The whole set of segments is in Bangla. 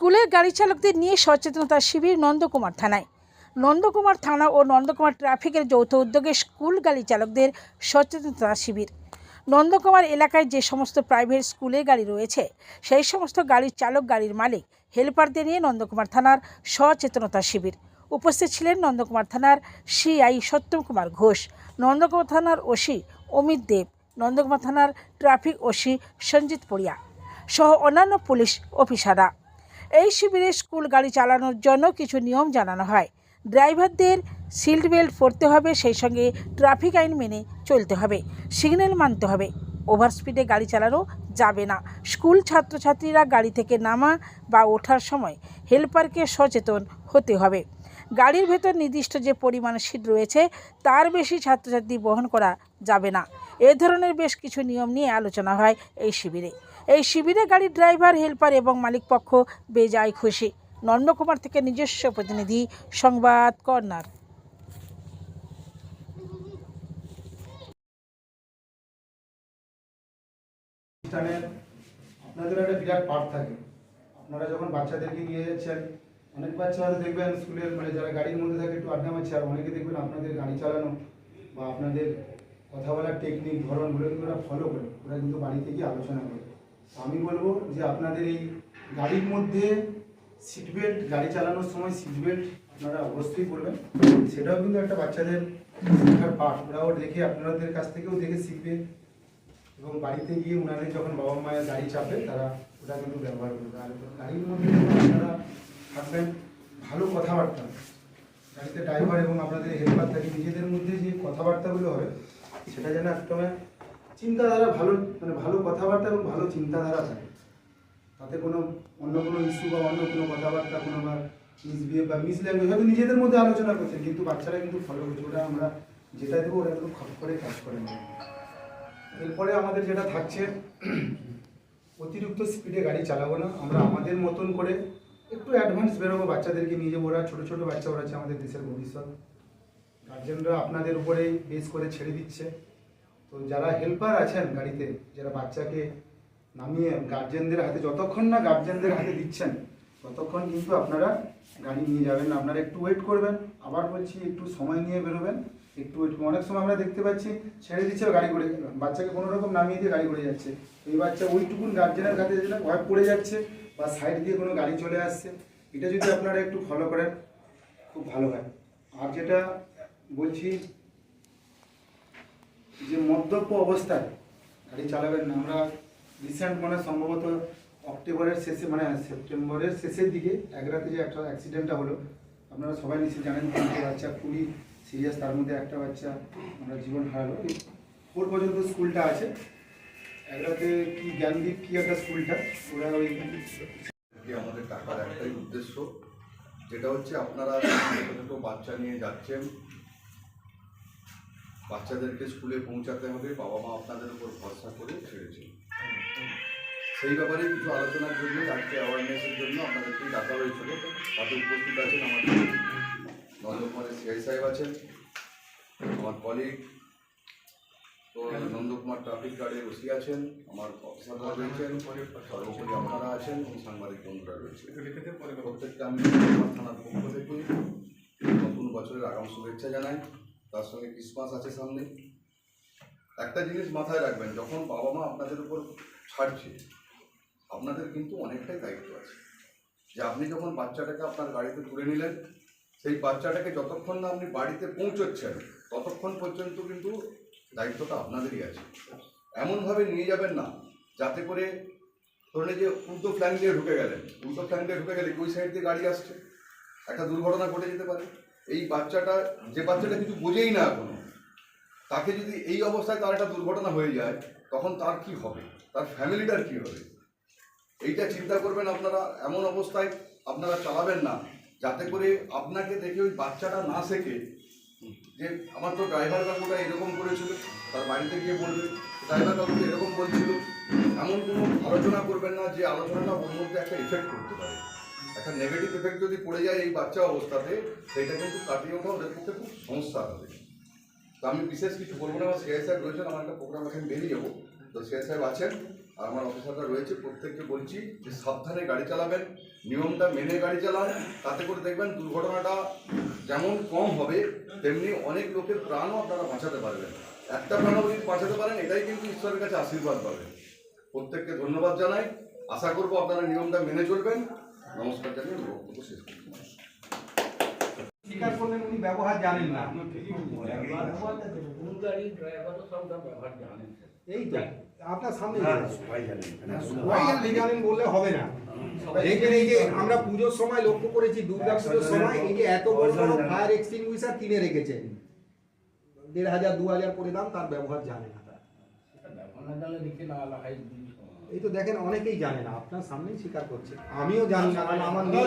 স্কুলের গাড়ি চালকদের নিয়ে সচেতনতা শিবির নন্দকুমার থানায়। নন্দকুমার থানা ও নন্দকুমার ট্রাফিকের যৌথ উদ্যোগে স্কুল গাড়ি চালকদের সচেতনতা শিবির। নন্দকুমার এলাকায় যে সমস্ত প্রাইভেট স্কুলের গাড়ি রয়েছে, সেই সমস্ত গাড়ির চালক গাড়ির মালিক, হেল্পারদের নিয়ে নন্দকুমার থানার সচেতনতা শিবির। উপস্থিত ছিলেন নন্দকুমার থানার সিআই সত্যম কুমার ঘোষ, নন্দকুমার থানার ওসি অমিত দেব, নন্দকুমার থানার ট্রাফিক ওসি সঞ্জিত পড়িয়া, সহ অন্যান্য পুলিশ অফিসাররা। এই শিবিরে স্কুল গাড়ি চালানোর জন্য কিছু নিয়ম জানানো হয়। ড্রাইভারদের সিট বেল্ট পরতে হবে, সেই সঙ্গে ট্রাফিক আইন মেনে চলতে হবে। সিগন্যাল মানতে হবে। ওভার স্পিডে গাড়ি চালানো যাবে না। স্কুল ছাত্রছাত্রীরা গাড়ি থেকে নামা বা ওঠার সময় হেল্পারকে সচেতন হতে হবে। গাড়ির ভেতর নির্দিষ্ট যে পরিমাণ সিট রয়েছে, তার বেশি ছাত্রছাত্রী বহন করা যাবে না। এ ধরনের বেশ কিছু নিয়ম নিয়ে আলোচনা হয় এই শিবিরে। এই শিবিরে গাড়ির ড্রাইভার, হেল্পার এবং মালিকপক্ষ বেজায় খুশি। নন্দকুমার থেকে নিজস্ব প্রতিনিধি, সংবাদ কর্নার। আপনাদের একটা বিরাট পার্ট থাকে। আপনারা যখন বাচ্চাদেরকে নিয়ে যাচ্ছেন, অনেক বাচ্চা হয়তো দেখবেন স্কুলের মানে যারা গাড়ির মধ্যে থাকে একটু আড্ডা মারছে, আর অনেকে দেখবেন আপনাদের গাড়ি চালানো বা আপনাদের কথা বলার টেকনিক ধরনগুলো কিন্তু ওরা ফলো করে। ওরা কিন্তু বাড়িতে গিয়ে আলোচনা করে। আমি বলব যে আপনাদের এই গাড়ির মধ্যে সিট বেল্ট গাড়ি চালানোর সময় সিট বেল্ট আপনারা অবশ্যই করবেন সেটাও কিন্তু একটা বাচ্চাদের শেখার পার্ট ওরাও দেখে আপনাদের কাছ থেকেও দেখে শিখবে। এবং বাড়িতে গিয়ে ওনাদের যখন বাবা মায়ের গাড়ি চাপে, তারা ওটা কিন্তু ব্যবহার করবে। আর গাড়ির মধ্যে আপনারা থাকবেন ভালো কথাবার্তা। গাড়িতে ড্রাইভার এবং আপনাদের হেল্পার থাকে, নিজেদের মধ্যে যে কথাবার্তাগুলো হবে সেটা যেন একদমে চিন্তাধারা ভালো মানে ভালো কথাবার্তা এবং ভালো চিন্তাধারা থাকে। তাতে কোনো অন্য কোনো ইস্যু বা অন্য কোনো কথাবার্তা, কোনো বা মিসবিহেভ বা মিস ল্যাঙ্গুয়েজ হয়তো নিজেদের মধ্যে আলোচনা করছে, কিন্তু বাচ্চারা কিন্তু ফলো করছে। ওটা আমরা যেটা দেবো, ওরা কিন্তু খপ করে কাজ করে নেবে এরপরে আমাদের যেটা থাকছে, অতিরিক্ত স্পিডে গাড়ি চালাবো না। আমরা আমাদের মতন করে একটু অ্যাডভান্স বেরোবো বাচ্চাদেরকে নিয়ে যাব। ওরা ছোটো ছোটো বাচ্চা, ওরা আছে আমাদের দেশের ভবিষ্যৎ। গার্জেনরা আপনাদের উপরেই বেস করে ছেড়ে দিচ্ছে। তো যারা হেল্পার আছেন গাড়িতে, যারা বাচ্চাকে নামিয়ে গার্জেনদের হাতে, যতক্ষণ না গার্জেনদের হাতে দিচ্ছেন, ততক্ষণ কিন্তু আপনারা গাড়ি নিয়ে যাবেন আপনারা একটু ওয়েট করবেন, আবার বলছি একটু সময় নিয়ে বেরোবেন, একটু ওয়েট অনেক সময় আমরা দেখতে পাচ্ছি, ছেড়ে দিচ্ছে গাড়ি করে বাচ্চাকে কোনো রকম নামিয়ে দিয়ে গাড়ি করে যাচ্ছে। এই বাচ্চা ওইটুকুন গার্জেনের কাছে যেটা ভয় পড়ে যাচ্ছে বা সাইড দিয়ে কোনো গাড়ি চলে আসছে। এটা যদি আপনারা একটু ফলো করেন, খুব ভালো হয়। আর যেটা বলছি যে মদ্যপ অবস্থায় গাড়ি চালাবেন না, আমরা রিসেন্ট মানে সম্ভবত অক্টোবরের শেষে মানে সেপ্টেম্বরের শেষের দিকে, এক রাতে যে একটা অ্যাক্সিডেন্টটা হলো, আপনারা সবাই নিশ্চয়ই জানেন, তিনটে বাচ্চা খুবই সিরিয়াস তার মধ্যে একটা বাচ্চা আমরা জীবন হারালো। ফোর পর্যন্ত স্কুলটা আছে। এক রাতে কি জ্ঞান জ্ঞানদীপ কি একটা স্কুলটা, ওরা ওই আমাদের টাকার একটাই উদ্দেশ্য, যেটা হচ্ছে আপনারা ছোটো বাচ্চা নিয়ে যাচ্ছেন বাচ্চাদেরকে স্কুলে পৌঁছাতে হবে বাবা মা আপনাদের উপর ভরসা করে ছেড়েছে। সেই ব্যাপারে কিছু আলোচনার জন্য, আজকে অ্যাওয়ারনেসের জন্য আপনাদেরকে ডাকা হয়েছিল। তাতে উপস্থিত আছেন আমাদের নন্দকুমারের সিআই সাহেব আছেন, আমার কলিগ তো নন্দকুমার ট্রাফিক গার্ডের ওসি আছেন, আমার অফিসাররা রয়েছেন, সর্বোপরি আপনারা আছেন, এবং সাংবাদিক বন্ধুরা রয়েছেন প্রত্যেকটা আমি থানার পক্ষ থেকে নতুন বছরের আগাম শুভেচ্ছা জানাই। তার সঙ্গে ক্রিসমাস আছে সামনে একটা জিনিস মাথায় রাখবেন, যখন বাবা মা আপনাদের উপর ছাড়ছে, আপনাদের কিন্তু অনেকটাই দায়িত্ব আছে। যে আপনি যখন বাচ্চাটাকে আপনার গাড়িতে তুলে নিলেন, সেই বাচ্চাটাকে যতক্ষণ না আপনি বাড়িতে পৌঁছচ্ছেন, ততক্ষণ পর্যন্ত কিন্তু দায়িত্বটা আপনাদেরই আছে। এমনভাবে নিয়ে যাবেন না, যাতে করে ধরুন যে উল্টো ফ্ল্যাং দিয়ে ঢুকে গেলেন। উল্টো ফ্ল্যাং দিয়ে ঢুকে গেলে ওই সাইড দিয়ে গাড়ি আসছে। একটা দুর্ঘটনা ঘটে যেতে পারে। এই বাচ্চাটা, যে বাচ্চাটা কিছু বোঝেই না এখনও, তাকে যদি এই অবস্থায় তার একটা দুর্ঘটনা হয়ে যায়, তখন তার কি হবে? তার ফ্যামিলিটার কি হবে? এইটা চিন্তা করবেন আপনারা, এমন অবস্থায় আপনারা চালাবেন না, যাতে করে আপনাকে দেখে ওই বাচ্চাটা না শেখে। যে আমার তো ড্রাইভার কাকুটা এরকম করেছিল, তার বাড়িতে গিয়ে বলবে, ড্রাইভার কাকু এরকম বলছিল। এমন কোনো আলোচনা করবেন না, যে আলোচনাটা ওর মধ্যে একটা এফেক্ট করতে পারে। একটা নেগেটিভ এফেক্ট যদি পড়ে যায় এই বাচ্চা অবস্থাতে, সেটা কিন্তু কাটিয়ে ওঠা ওদের পক্ষে খুব সমস্যা হবে। তো আমি বিশেষ কিছু বলব না, আমার সিআই সাহেব রয়েছেন, আমার একটা প্রোগ্রাম এখন বেরিয়ে যাব। তো সিআই সাহেব আছেন, আর আমার অফিসাররা রয়েছে, প্রত্যেককে বলছি যে সাবধানে গাড়ি চালাবেন, নিয়মটা মেনে গাড়ি চালান, তাতে করে দেখবেন দুর্ঘটনাটা যেমন কম হবে, তেমনি অনেক লোকের প্রাণও আপনারা বাঁচাতে পারবেন। একটা প্রাণও যদি বাঁচাতে পারেন, এটাই কিন্তু ঈশ্বরের কাছে আশীর্বাদ পাবেন। প্রত্যেককে ধন্যবাদ জানাই। আশা করব আপনারা নিয়মটা মেনে চলবেন। নমস্কার জানিয়ে বক্তব্য শেষ করছি স্বীকার করলেন উনি ব্যবহার জানেন না। এই তো আপনার সামনে জানেন জানেন। বললে হবে না। দেখবেন এই যে আমরা পুজোর সময় লক্ষ্য করেছি দুর্গা পুজোর সময় এই যে এত বড় বড় ফায়ার এক্সটিংগুইশার কিনে রেখেছেন। দেড় হাজার দু হাজার করে দাম তার ব্যবহার জানে না এই তো দেখেন অনেকেই জানে না আপনার সামনেই স্বীকার করছে। আমিও জানি না কারণ আমার নেই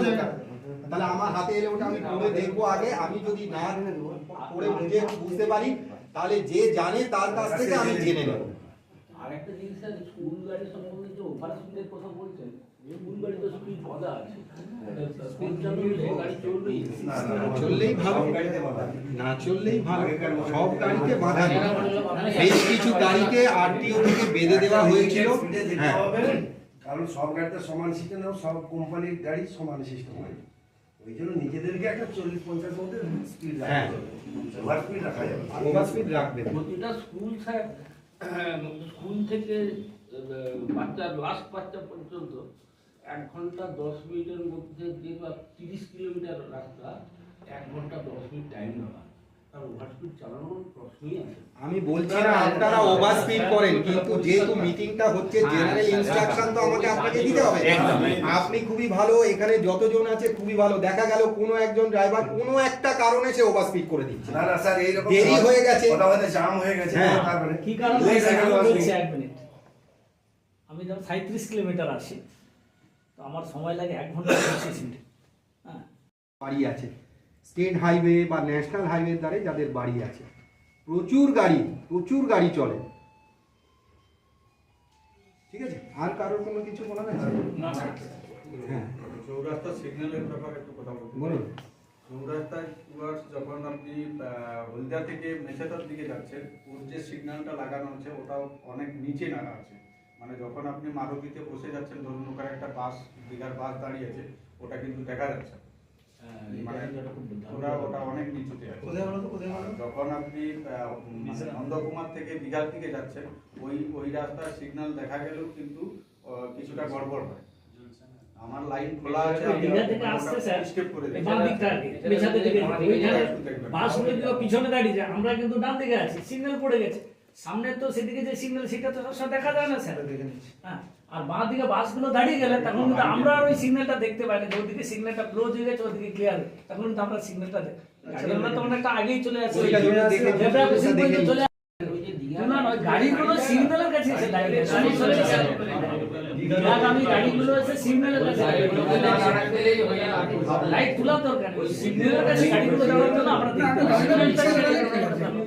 তাহলে আমার হাতে এলে ওটা আমি পড়ে দেখব আগে আমি যদি না পড়ে বুঝে বুঝতে পারি তাহলে যে জানে তার কাছ থেকে আমি জেনে নেব। আরেকটা জিনিস আছে স্কুল গাড়ি সম্বন্ধে যে অপারেশনের কথা বলছেন স্কুল গাড়ি তো স্পিড বাধা আছে। চললেই ভালো। না চললেই ভালো। সব গাড়িতে বাধা নেই। বেশ কিছু গাড়িকে আরটিও থেকে বেঁধে দেওয়া হয়েছিল। হ্যাঁ। কারণ সব গাড়িতে সমান সিস্টেম সব কোম্পানির গাড়ি সমান সিস্টেম হয়। ওই জন্য নিজেদেরকে একটা চল্লিশ পঞ্চাশ মধ্যে স্পিড হ্যাঁ। রাখা ওভার স্পিড রাখা যাবে ওভার স্পিড রাখবেন প্রতিটা স্কুল স্যার স্কুল থেকে বাচ্চা লাস্ট বাচ্চা পর্যন্ত এক ঘণ্টা দশ মিনিটের মধ্যে যে বা তিরিশ কিলোমিটার রাস্তা এক ঘণ্টা দশ মিনিট টাইম নেওয়া আমি বলছি না আপনারা ওভার স্পিড করেন কিন্তু যেহেতু মিটিংটা হচ্ছে জেনারেল ইনস্ট্রাকশন তো আমাকে আপনাকে দিতে হবে আপনি খুবই ভালো এখানে যতজন আছে খুবই ভালো দেখা গেল কোনো একজন ড্রাইভার কোনো একটা কারণে সে ওভার স্পিড করে দিচ্ছে না না স্যার এইরকম দেরি হয়ে গেছে। জাম হয়ে গেছে হ্যাঁ। কি কারণ আমি মিনিট। এক মিনিট আমি যখন সাঁত্রিশ কিলোমিটার আসি আমার সময় লাগে এক ঘণ্টা পঁচিশ মিনিট হ্যাঁ। বাড়ি আছে। স্টেট হাইওয়ে বা ন্যাশনাল হাইওয়ে ধারে যাদের বাড়ি আছে। প্রচুর গাড়ি প্রচুর গাড়ি চলে। ঠিক আছে? আর কারোর কোনো কিছু বলার আছে? হ্যাঁ। চৌরাস্তা সিগন্যালের ব্যাপারে একটু কথা বলতে বলুন। চৌরাস্তায় যখন আপনি হলদিয়া থেকে মেছেদার দিকে যাচ্ছেন ওর যে সিগন্যালটা লাগানো আছে ওটাও অনেক নিচে নামা আছে। মানে যখন আপনি মারুতিতে বসে যাচ্ছেন ধরুন ওখানে একটা বাস দীঘার বাস দাঁড়িয়ে আছে ওটা কিন্তু দেখা যাচ্ছে। মানে ওটা ওটা অনেক নিচুতে আছে। যখন আপনি মানে নন্দকুমার থেকে দীঘার দিকে যাচ্ছেন ওই ওই রাস্তার সিগন্যাল দেখা গেলেও কিন্তু কিছুটা গড়বড় হয়। আমার লাইন খোলা আছে দীঘা থেকে আসছে স্যার। স্টেপ করে এই বাম দিকটা আর কি, দিকে ওইখানে বাসগুলো পিছনে দাঁড়িয়ে যায় আমরা কিন্তু ডান দিকে আছি সিগন্যাল পড়ে গেছে। সামনে তো সেদিকে যে সিগন্যাল সেটা তো সবসময় দেখা যায় না স্যার হ্যাঁ আর বাঁ দিকে বাসগুলো দাঁড়িয়ে গেলে তখন কিন্তু আমরা আর ওই সিগন্যালটা দেখতে পাই না যে ওদিকে সিগন্যালটা ক্লোজ হয়ে গেছে ওদিকে ক্লিয়ার তখন কিন্তু আমরা সিগন্যালটা গাড়ি আমরা তো অনেকটা আগেই চলে আসি। গাড়িগুলো সিগন্যালের কাছে এসে দাঁড়িয়ে গাড়িগুলো এসে সিগন্যালের কাছে লাইট তোলার দরকার সিগন্যালের কাছে গাড়িগুলো যাওয়ার জন্য আমরা দেখতে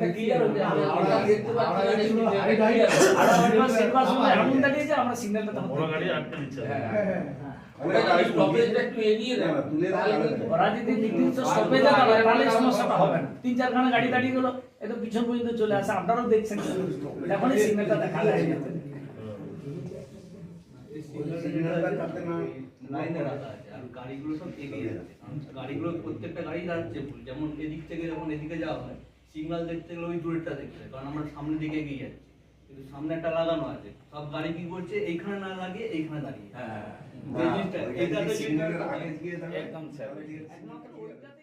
পাচ্ছি ক্লিয়ার হতে হবে। আর আমরা সেবার সময় এমন দাঁড়িয়ে যে আমরা সিগন্যালটা তখন দেখতে পাই। স্টপেজটা একটু এগিয়ে দেন তুলে দেওয়া ওরা যদি নির্দিষ্ট স্টপেজে দাঁড়ায় তাহলে সমস্যাটা হবে না। তিন চারখানা গাড়ি দাঁড়িয়ে গেলো একদম পিছন পর্যন্ত চলে আসে আপনারাও দেখছেন। যখনই সিগন্যালটা দেখা যায়। সিগন্যালটা কাটতে না লাইনে রাখা আছে আর গাড়িগুলো সব এগিয়ে যাচ্ছে। গাড়িগুলো প্রত্যেকটা গাড়ি যাচ্ছে। যেমন এদিক থেকে যখন এদিকে যাওয়া হয় সিগন্যাল দেখতে গেলে ওই দূরেরটা দেখতে হয়, কারণ আমরা সামনের দিকে এগিয়ে যাচ্ছি কিন্তু সামনে একটা লাগানো আছে সব গাড়ি কি করছে এইখানে না লাগিয়ে এইখানে দাঁড়িয়ে। একদম স্যার তাহলে ঠিক আছে।